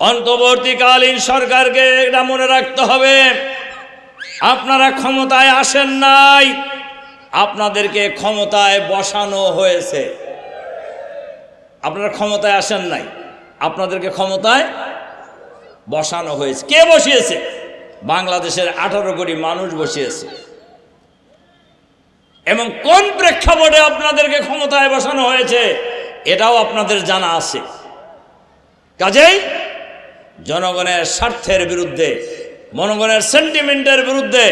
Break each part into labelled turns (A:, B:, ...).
A: অন্তর্বর্তীকালীন সরকারকে এটা মনে রাখতে হবে। আপনারা ক্ষমতায় আসেন নাই, আপনাদেরকে ক্ষমতায় বসানো হয়েছে। আপনারা ক্ষমতায় আসেন নাই, আপনাদেরকে ক্ষমতায় বসানো হয়েছে। কে বসিয়েছে? বাংলাদেশের আঠারো কোটি মানুষ বসিয়েছে। এবং কোন প্রেক্ষাপটে আপনাদেরকে ক্ষমতায় বসানো হয়েছে, এটাও আপনাদের জানা আছে। কাজেই জনগণের স্বার্থের বিরুদ্ধে, মনগণের সেন্টিমেন্টের বিরুদ্ধে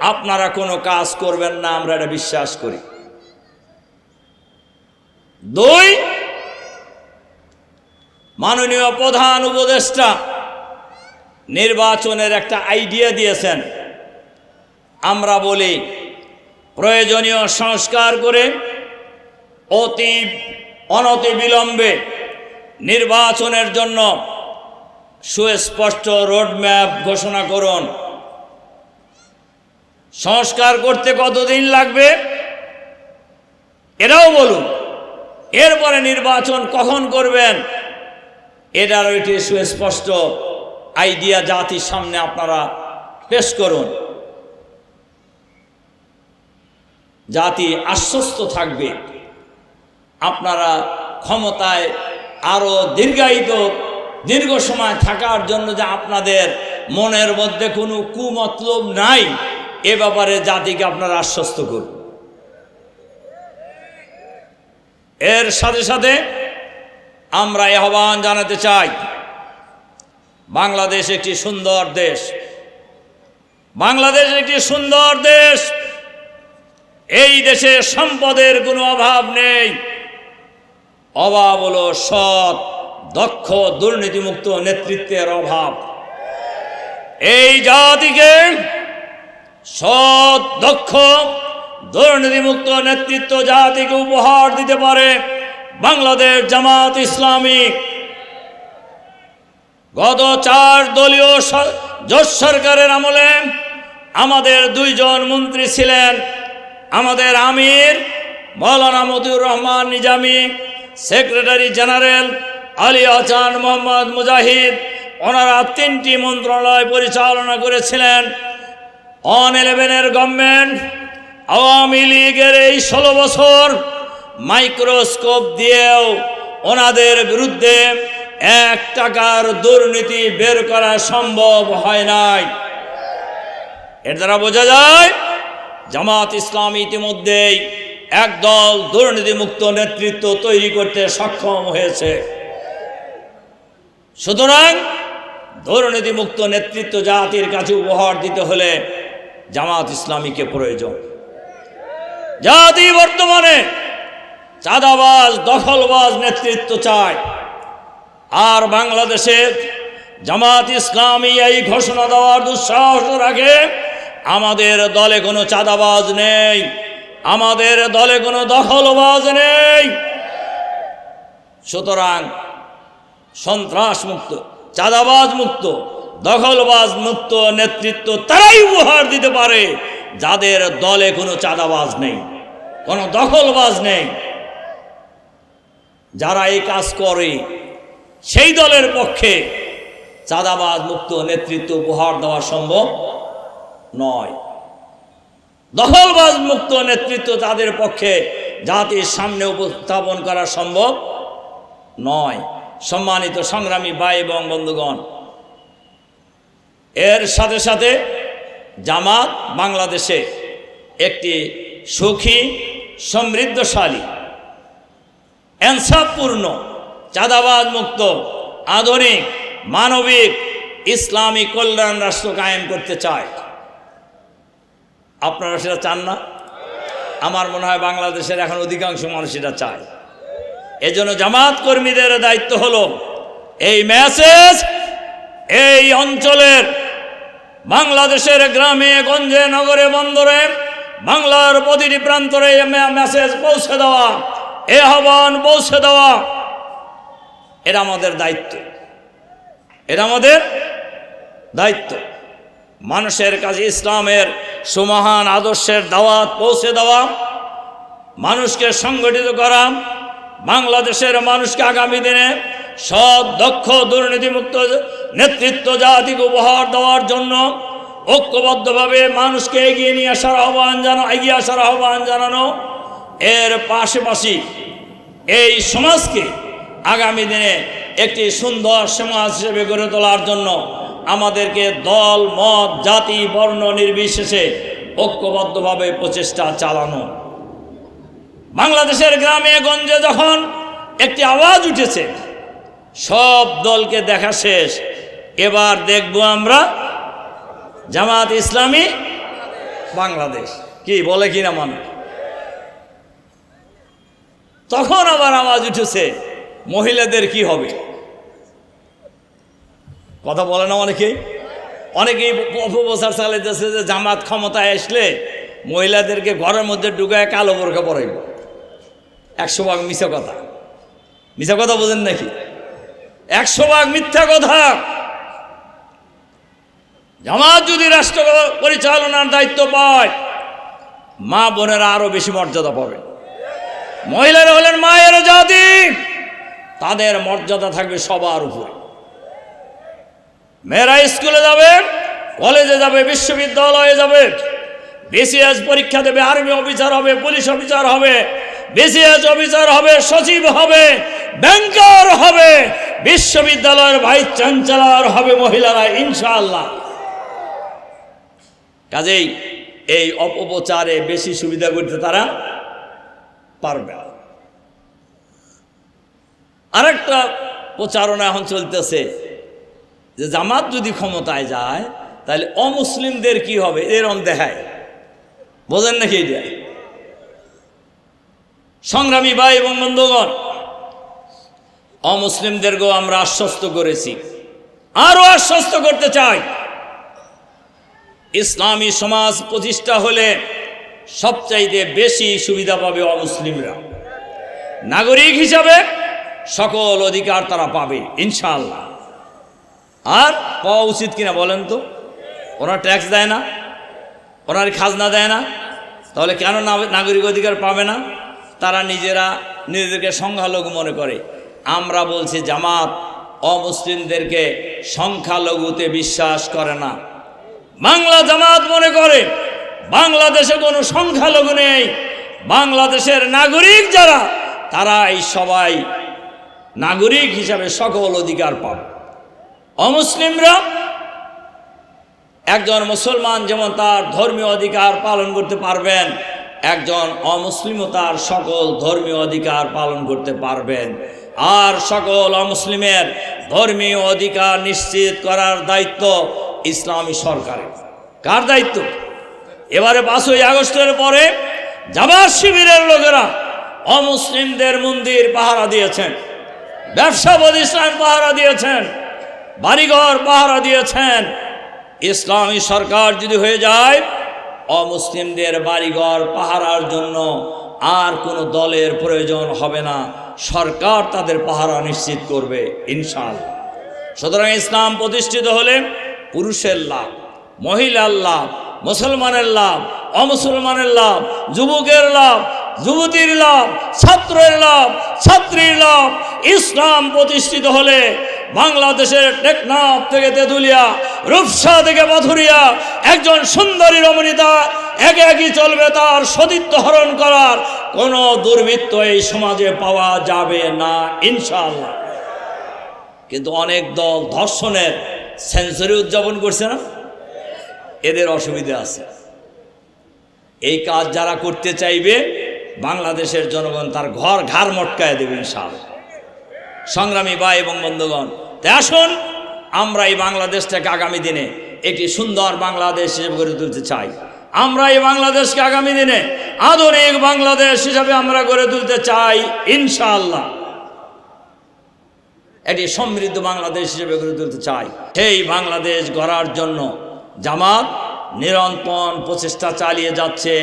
A: আপনারা কোনো কাজ করবেন না, আমরা এটা বিশ্বাস করি। দুই, মাননীয় প্রধান উপদেষ্টা নির্বাচনের একটা আইডিয়া দিয়েছেন। আমরা বলি, প্রয়োজনীয় সংস্কার করে অতি অনতি বিলম্বে নির্বাচনের জন্য সুস্পষ্ট রোডম্যাপ ঘোষণা করুন। সংস্কার করতে কতদিন লাগবে? এটাও বলুন, এরপরে নির্বাচন কখন করবেন? এটার ওইটি সুস্পষ্ট আইডিয়া জাতির সামনে আপনারা পেশ করুন। জাতি আশ্বস্ত থাকবে। আপনারা ক্ষমতায় আরও দীর্ঘায়িত দীর্ঘ সময় থাকার জন্য যে আপনাদের মনের মধ্যে কোনো কুমতলব নাই, এ ব্যাপারে জাতিকে আপনারা আশ্বস্ত করুন। এর সাথে সাথে আমরা আহ্বান জানাতে চাই, বাংলাদেশ একটি সুন্দর দেশ। বাংলাদেশ একটি সুন্দর দেশ। এই দেশে সম্পদের কোনো অভাব নেই। অভাব হলো সৎ দক্ষ, দুর্নীতিমুক্ত নেতৃত্বের অভাব। এই জাতিকে সৎ, দক্ষ, দুর্নীতিমুক্ত নেতৃত্ব জাতিকে উপহার দিতে পারে বাংলাদেশ জামাত ইসলামী। গত চার দলীয় জোট সরকারের আমলে আমাদের দুইজন মন্ত্রী ছিলেন আমাদের আমির মৌলানা মতিউর রহমান নিজামী, সেক্রেটারি জেনারেল আলী আহসান মোহাম্মদ মুজাহিদ, ওনারা তিনটি মন্ত্রণালয় পরিচালনা করেছিলেন। অন ইলেভেনের গভর্নমেন্ট আওয়ামী লীগের এই ষোলো বছর মাইক্রোস্কোপ দিয়েও ওনাদের বিরুদ্ধে এক টাকার দুর্নীতি বের করা সম্ভব হয় নাই। এর দ্বারা বোঝা যায়, জামাত ইসলাম ইতিমধ্যেই একদল দুর্নীতিমুক্ত নেতৃত্ব তৈরি করতে সক্ষম হয়েছে। সুতরাং দুর্নীতিমুক্ত নেতৃত্ব জাতির কাছে উপহার দিতে হলে জামাত ইসলামীকে প্রয়োজন। জাতি বর্তমানে চাঁদাবাজ, দখলবাজ নেতৃত্ব চায়। আর বাংলাদেশে জামাত ইসলামী এই ঘোষণা দেওয়ার দুঃসাহস রাখে, আমাদের দলে কোনো চাঁদাবাজ নেই, আমাদের দলে কোনো দখলবাজ নেই। সুতরাং সন্ত্রাস মুক্ত চাঁদাবাজ মুক্ত দখলবাজ মুক্ত নেতৃত্ব তারাই উপহার দিতে পারে, যাদের দলে কোনো চাঁদাবাজ নেই, কোনো দখলবাজ নেই। যারা এই কাজ করে, সেই দলের পক্ষে চাঁদাবাজ মুক্ত নেতৃত্ব উপহার দেওয়া সম্ভব নয়। দখলবাজ মুক্ত নেতৃত্ব তাদের পক্ষে জাতির সামনে উপস্থাপন করা সম্ভব নয়। সম্মানিত সংগ্রামী ভাই এবং বন্ধুগণ। এর সাথে সাথে জামাত বাংলাদেশে একটি সুখী, সমৃদ্ধশালী অ্যান্সারপূর্ণ চাঁদাবাদ মুক্ত, আধুনিক, মানবিক, ইসলামী কল্যাণ রাষ্ট্র কায়েম করতে চায়। আপনারা সেটা চান না? আমার মনে হয় বাংলাদেশের এখন অধিকাংশ মানুষ এটা চায়। এজন্য জামাত কর্মীদের দায়িত্ব হলো এই মেসেজ এই অঞ্চলের বাংলাদেশের গ্রামে, গঞ্জে, নগরে, বন্দরে বাংলার প্রতিটি প্রান্তরে মেসেজ পৌঁছে দেওয়া, এ আহ্বান পৌঁছে দেওয়া, এটা আমাদের দায়িত্ব। এটা আমাদের দায়িত্ব। মানুষের কাছে ইসলামের সুমহান আদর্শের দাওয়াত পৌঁছে দেওয়া, মানুষকে সংগঠিত করা বাংলাদেশের মানুষকে আগামী দিনে সৎ, দক্ষ, দুর্নীতিমুক্ত নেতৃত্ব, জাতিকে উপহার দেওয়ার জন্য ঐক্যবদ্ধভাবে মানুষকে এগিয়ে নিয়ে আসার আহ্বান জানা, এগিয়ে আসার আহ্বান জানানো এর পাশাপাশি এই সমাজকে আগামী দিনে একটি সুন্দর সমাজ হিসেবে গড়ে তোলার জন্য আমাদেরকে দল, মত, জাতি, বর্ণ নির্বিশেষে ঐক্যবদ্ধভাবে প্রচেষ্টা চালানো বাংলাদেশের গ্রামে, গঞ্জে যখন একটি আওয়াজ উঠেছে, সব দলকে দেখা শেষ। এবার দেখব আমরা জামাত ইসলামী বাংলাদেশ। কি, বলে কিনা মানুষ? তখন আবার আওয়াজ উঠেছে, মহিলাদের কি হবে? কথা বলে না অনেকেই? অনেকেই অপপ্রচার চালাইতেছে যে জামাত ক্ষমতায় আসলে মহিলাদেরকে ঘরের মধ্যে ঢুকায় কালো বোরকা পরাইব। একশো ভাগ মিশা কথা। মিশা কথা বোঝেন নাকি? একশো ভাগ মিথ্যা কথা। জামাত যদি রাষ্ট্র পরিচালনার দায়িত্ব পায়, মা বোনেরা আরও বেশি মর্যাদা পাবে। মহিলারা হলেন মায়ের জাতি, তাদের মর্যাদা থাকবে সবার উপরে। মেয়েরা স্কুলে যাবে, কলেজে যাবে, বিশ্ববিদ্যালয়ে যাবে, বিসিএস পরীক্ষা দেবে, আর্মি অফিসার হবে, পুলিশ অফিসার হবে বিসিএস অফিসার হবে, সচিব হবে, ব্যাংকার হবে, বিশ্ববিদ্যালয়ের ভাইস চ্যান্সেলর হবে মহিলারা, ইনশাআল্লাহ। কাজেই এই অপপ্রচারে বেশি সুবিধা করতে তারা পারবে আরেকটা প্রচারণা এখন চলতেছে যে জামাত যদি ক্ষমতায় যায়, তাহলে অমুসলিমদের কি হবে? এরম দেখায়। বোঝেন নাকি এটা? সংগ্রামী ভাই এবং বন্ধুগণ অমুসলিমদেরকেও আমরা আশ্বস্ত করেছি। আরও আশ্বস্ত করতে চাই। ইসলামী সমাজ প্রতিষ্ঠা হলে সবচাইতে বেশি সুবিধা পাবে অমুসলিমরা। নাগরিক হিসাবে সকল অধিকার তারা পাবে, ইনশাআল্লাহ। আর পাওয়া উচিত কিনা বলেন তো? ওরা ট্যাক্স দেয় না ওনার খাজনা দেয় না, তাহলে কেন নাগরিক অধিকার পাবে না? তারা নিজেরা নিজেদেরকে সংখ্যালঘু মনে করে। আমরা বলছি, জামাত অমুসলিমদেরকে সংখ্যালঘুতে বিশ্বাস করে না। বাংলা জামাত মনে করে, বাংলাদেশে কোনো সংখ্যালঘু নেই। বাংলাদেশের নাগরিক যারা, তারাই সবাই নাগরিক হিসাবে সকল অধিকার পাবে। অমুসলিমরা একজন মুসলমান যেমন তার ধর্মীয় অধিকার পালন করতে পারবেন একজন অমুসলিমও তার সকল ধর্মীয় অধিকার পালন করতে পারবেন। আর সকল অমুসলিমের ধর্মীয় অধিকার নিশ্চিত করার দায়িত্ব ইসলামী সরকারের। কার দায়িত্ব? এবারে পাঁচই আগস্টের পরে জামাত শিবিরের লোকেরা অমুসলিমদের মন্দির পাহারা দিয়েছেন, ব্যবসা প্রতিষ্ঠান পাহারা দিয়েছেন, বাড়িঘর পাহারা দিয়েছেন। ইসলামী সরকার যদি হয়ে যায় অমুসলিমদের বাড়িঘর পাহারার জন্য আর কোনো দলের প্রয়োজন হবে না। সরকার তাদের পাহারা নিশ্চিত করবে, ইনশাআল্লাহ। সুতরাং ইসলাম প্রতিষ্ঠিত হলে পুরুষের লাভ, মহিলার লাভ, মুসলমানের লাভ, অমুসলমানের লাভ, যুবকের লাভ, যুবতীর লাভ, ছাত্রের লাভ, ছাত্রীর লাভ, ইসলাম প্রতিষ্ঠিত হলে বাংলাদেশের টেকনাফ থেকে তেঁতুলিয়া, রূপসা থেকে পাথুরিয়া একজন সুন্দরী রমণীতা একে একই চলবে তার সতীত্ব হরণ করার। কোনো দুর্বৃত্ত এই সমাজে পাওয়া যাবে না ইনশাল্লাহ কিন্তু অনেক দল ধর্ষণের সেঞ্চুরি উদযাপন করছে না? এদের অসুবিধা আছে। এই কাজ যারা করতে চাইবে, বাংলাদেশের জনগণ তার ঘর ঘাড় মটকায় দেবে, ইনশাআল্লাহ। সংগ্রামী ভাই এবং বন্ধুগণ, তাই আসুন, আমরা এই বাংলাদেশটাকে আগামী দিনে একটি সুন্দর বাংলাদেশ হিসেবে গড়ে তুলতে চাই। আমরা এই বাংলাদেশকে আগামী দিনে আধুনিক বাংলাদেশ হিসাবে আমরা গড়ে তুলতে চাই, ইনশাআল্লাহ। একটি সমৃদ্ধ বাংলাদেশ হিসেবে গড়ে তুলতে চাই। সেই বাংলাদেশ গড়ার জন্য জামাত নিরন্তর প্রচেষ্টা চালিয়ে যাচ্ছে।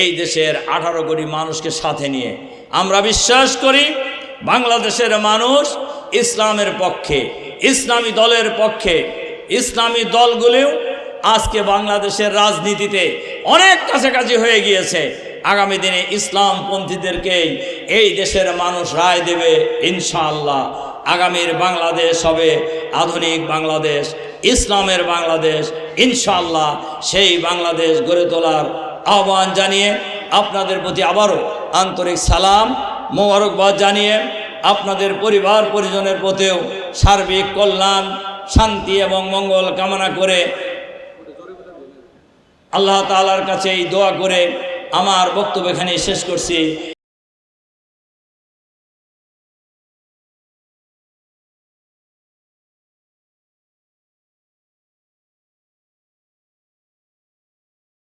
A: এই দেশের আঠারো কোটি মানুষকে সাথে নিয়ে। আমরা বিশ্বাস করি বাংলাদেশের মানুষ ইসলামের পক্ষে, ইসলামী দলের পক্ষে, ইসলামী দলগুলিও আজকে বাংলাদেশের রাজনীতিতে অনেক কাছাকাছি হয়ে গিয়েছে। আগামী দিনে ইসলামপন্থীদেরকেই এই দেশের মানুষ রায় দেবে ইনশাআল্লাহ। আগামীর বাংলাদেশ হবে আধুনিক বাংলাদেশ, ইসলামের বাংলাদেশ। ইনশাআল্লাহ সেই বাংলাদেশ গড়ে তোলার আহ্বান জানিয়ে আপনাদের প্রতি আবারও আন্তরিক সালাম। মোবারকবাদ জানিয়ে আপনাদের পরিবার পরিজনের পথেও সার্বিক কল্যাণ, শান্তি এবং মঙ্গল কামনা করে আল্লাহ তালার কাছে এই দোয়া করে আমার বক্তব্য এখানে শেষ করছি।